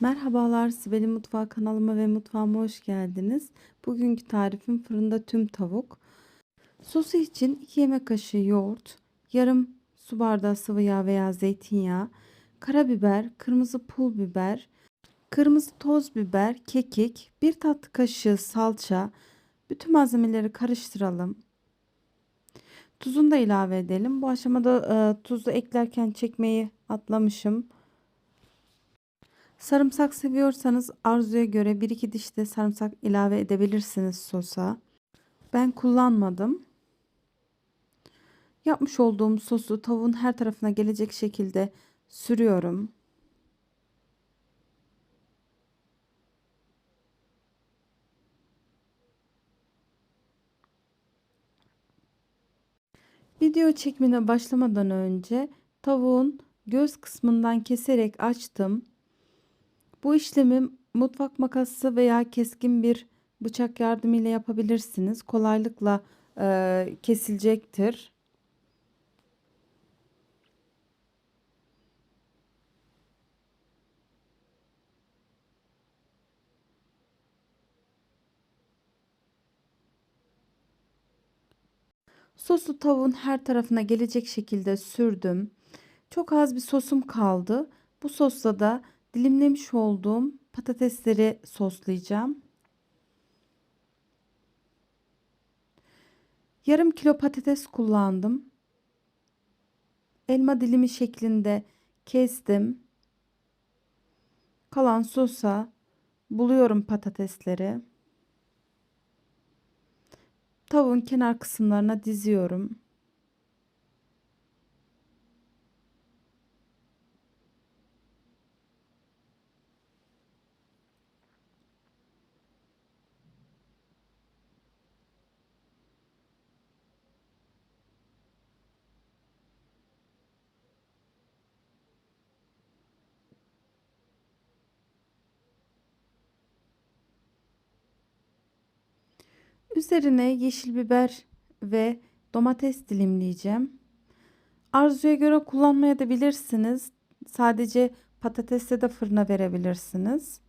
Merhabalar, Sibel'in Mutfağı kanalıma ve mutfağıma hoş geldiniz. Bugünkü tarifim fırında tüm tavuk. Sosu için 2 yemek kaşığı yoğurt, yarım su bardağı sıvı yağ veya zeytinyağı, karabiber, kırmızı pul biber, kırmızı toz biber, kekik, 1 tatlı kaşığı salça. Bütün malzemeleri karıştıralım. Tuzunu da ilave edelim. Bu aşamada e, tuzu eklerken çekmeyi atlamışım. Sarımsak seviyorsanız arzuya göre 1-2 diş de sarımsak ilave edebilirsiniz sosa. Ben kullanmadım. Yapmış olduğum sosu tavuğun her tarafına gelecek şekilde sürüyorum. Video çekimine başlamadan önce tavuğun göz kısmından keserek açtım. Bu işlemi mutfak makası veya keskin bir bıçak yardımıyla yapabilirsiniz. Kolaylıkla e, kesilecektir. Sosu tavuğun her tarafına gelecek şekilde sürdüm. Çok az bir sosum kaldı. Bu sosla da dilimlemiş olduğum patatesleri soslayacağım. Yarım kilo patates kullandım. Elma dilimi şeklinde kestim. Kalan sosa buluyorum patatesleri. Tavuğun kenar kısımlarına diziyorum. Üzerine yeşil biber ve domates dilimleyeceğim. Arzuya göre kullanmaya da bilirsiniz. Sadece patatesle de fırına verebilirsiniz.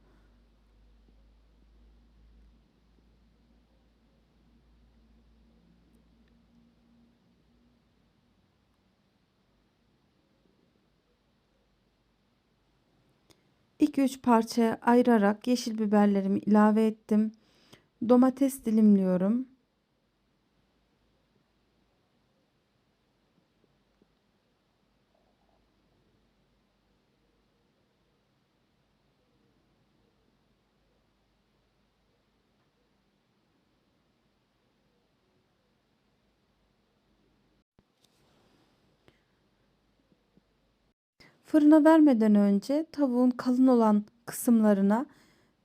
İki üç parçaya ayırarak yeşil biberlerimi ilave ettim. Domates dilimliyorum. Fırına vermeden önce tavuğun kalın olan kısımlarına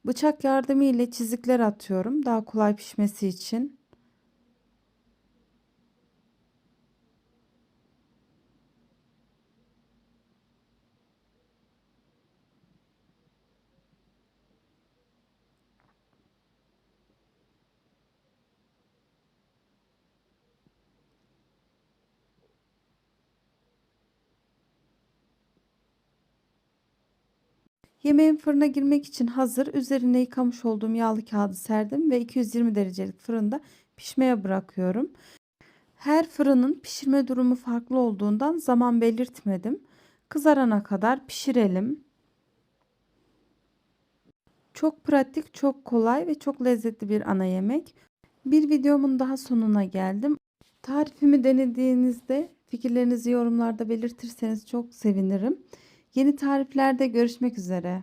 Bıçak yardımı ile çizikler atıyorum daha kolay pişmesi için. Yemeğin fırına girmek için hazır. Üzerine yıkamış olduğum yağlı kağıdı serdim ve 220 derecelik fırında pişmeye bırakıyorum. Her fırının pişirme durumu farklı olduğundan zaman belirtmedim. Kızarana kadar pişirelim. Çok pratik, çok kolay ve çok lezzetli bir ana yemek. Bir videomun daha sonuna geldim. Tarifimi denediğinizde fikirlerinizi yorumlarda belirtirseniz çok sevinirim. Yeni tariflerde görüşmek üzere.